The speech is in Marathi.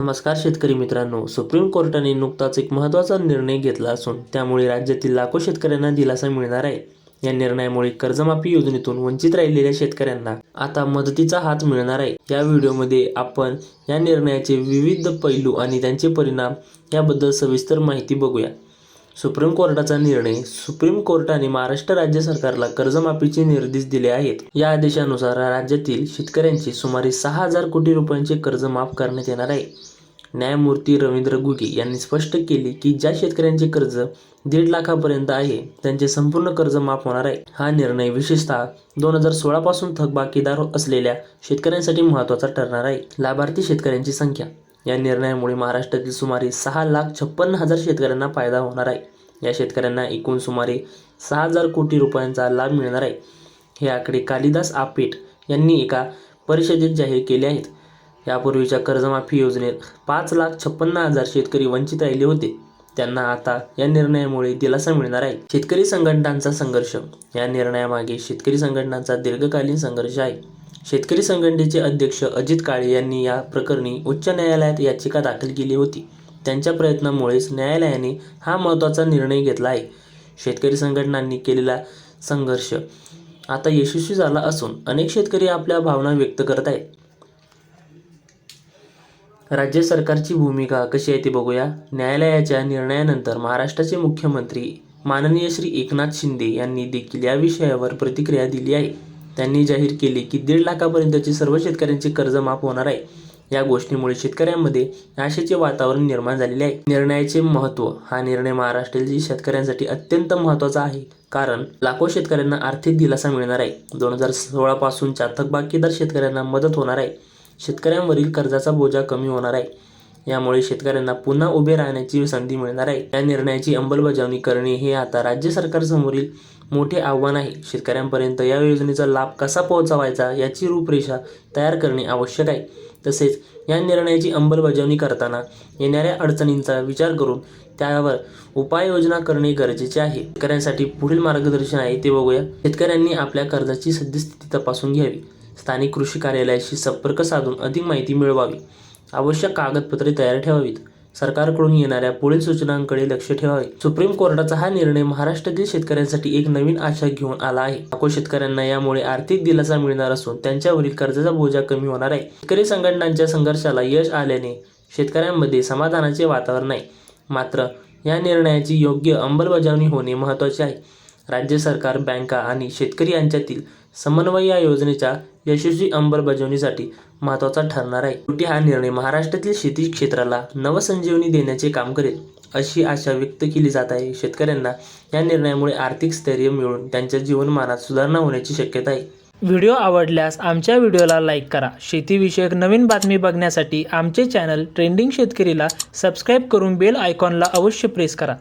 नमस्कार शेतकरी मित्रांनो सुप्रीम कोर्टाने नुकताच एक महत्त्वाचा निर्णय घेतला असून त्यामुळे राज्यातील लाखो शेतकऱ्यांना दिलासा मिळणार आहे. या निर्णयामुळे कर्जमाफी योजनेतून वंचित राहिलेल्या शेतकऱ्यांना आता मदतीचा हात मिळणार आहे. या व्हिडिओमध्ये आपण या निर्णयाचे विविध पैलू आणि त्यांचे परिणाम याबद्दल सविस्तर माहिती बघूया. सुप्रीम कोर्टाचा निर्णय सुप्रीम कोर्टाने महाराष्ट्र राज्य सरकारला कर्जमाफीचे निर्देश दिले आहेत. या आदेशानुसार राज्यातील शेतकऱ्यांचे सुमारे सहा हजार कोटी रुपयांचे कर्ज माफ करण्यात येणार आहे. न्यायमूर्ती रवींद्र गुगे यांनी स्पष्ट केले की ज्या शेतकऱ्यांचे कर्ज दीड लाखापर्यंत आहे त्यांचे संपूर्ण कर्ज माफ होणार आहे. हा निर्णय विशेषतः दोन हजार सोळा पासून थकबाकीदार असलेल्या शेतकऱ्यांसाठी महत्त्वाचा ठरणार आहे. लाभार्थी शेतकऱ्यांची संख्या. या निर्णयामुळे महाराष्ट्रातील सुमारे सहा लाख छप्पन्न हजार शेतकऱ्यांना फायदा होणार आहे. या शेतकऱ्यांना एकूण सुमारे सहा हजार कोटी रुपयांचा लाभ मिळणार आहे. हे आकडे कालिदास आपेट यांनी एका परिषदेत जाहीर केले आहेत. यापूर्वीच्या कर्जमाफी योजनेत पाच लाख छप्पन्न हजार शेतकरी वंचित राहिले होते. त्यांना आता या निर्णयामुळे दिलासा मिळणार आहे. शेतकरी संघटनांचा संघर्ष. या निर्णयामागे शेतकरी संघटनांचा दीर्घकालीन संघर्ष आहे. शेतकरी संघटनेचे अध्यक्ष अजित काळे यांनी या प्रकरणी उच्च न्यायालयात याचिका दाखल केली होती. त्यांच्या प्रयत्नामुळेच न्यायालयाने हा महत्त्वाचा निर्णय घेतला आहे. शेतकरी संघटनांनी केलेला संघर्ष आता यशस्वी झाला असून अनेक शेतकरी आपल्या भावना व्यक्त करत आहेत. राज्य सरकारची भूमिका कशी आहे ते बघूया. न्यायालयाच्या निर्णयानंतर महाराष्ट्राचे मुख्यमंत्री माननीय श्री एकनाथ शिंदे यांनी देखील या विषयावर प्रतिक्रिया दिली आहे. त्यांनी जाहीर केले की दीड लाखापर्यंतचे सर्व शेतकऱ्यांचे कर्ज माफ होणार आहे. या गोष्टीमुळे शेतकऱ्यांमध्ये आशेचे वातावरण निर्माण झालेले आहे. निर्णयाचे महत्त्व हा निर्णय महाराष्ट्रातील शेतकऱ्यांसाठी अत्यंत महत्त्वाचा आहे. कारण लाखो शेतकऱ्यांना आर्थिक दिलासा मिळणार आहे. दोन हजार सोळापासूनच्या थकबाकीदार शेतकऱ्यांना मदत होणार आहे. शेतकऱ्यांवरील कर्जाचा बोजा कमी होणार आहे. यामुळे शेतकऱ्यांना पुन्हा उभे राहण्याची संधी मिळणार आहे. या निर्णयाची अंमलबजावणी करणे हे आता राज्य सरकारसमोरील मोठे आव्हान आहे. शेतकऱ्यांपर्यंत या योजनेचा लाभ कसा पोहोचवायचा याची रूपरेषा तयार करणे आवश्यक आहे. तसेच या निर्णयाची अंमलबजावणी करताना येणाऱ्या अडचणींचा विचार करून त्यावर उपाययोजना करणे गरजेचे आहे. शेतकऱ्यांसाठी पुढील मार्गदर्शन आहे ते बघूया. शेतकऱ्यांनी आपल्या कर्जाची सद्यस्थिती तपासून घ्यावी. स्थानिक कृषी कार्यालयाशी संपर्क साधून अधिक माहिती मिळवावी. आवश्यक कागदपत्रे तयार ठेवावीत. सरकारकडून येणाऱ्या पुढील सूचनांकडे लक्ष ठेवावे. सुप्रीम कोर्टाचा हा निर्णय महाराष्ट्रातील शेतकऱ्यांसाठी एक नवीन आशा घेऊन आला आहे. लाखो शेतकऱ्यांना यामुळे आर्थिक दिलासा मिळणार असून त्यांच्यावरील कर्जाचा बोजा कमी होणार आहे. शेतकरी संघटनांच्या संघर्षाला यश आल्याने शेतकऱ्यांमध्ये समाधानाचे वातावरण आहे. मात्र या निर्णयाची योग्य अंमलबजावणी होणे महत्त्वाचे आहे. राज्य सरकार बँका आणि शेतकरी यांच्यातील समन्वय या योजनेच्या यशस्वी अंमलबजावणीसाठी महत्त्वाचा ठरणार आहे. शेवटी हा निर्णय महाराष्ट्रातील शेती क्षेत्राला नवसंजीवनी देण्याचे काम करेल अशी आशा व्यक्त केली जात आहे. शेतकऱ्यांना या निर्णयामुळे आर्थिक स्थैर्य मिळून त्यांच्या जीवनमानात सुधारणा होण्याची शक्यता आहे. व्हिडिओ आवडल्यास आमच्या व्हिडिओला लाईक करा. शेतीविषयक नवीन बातमी बघण्यासाठी आमचे चॅनल ट्रेंडिंग शेतकरीला सबस्क्राईब करून बेल आयकॉनला अवश्य प्रेस करा.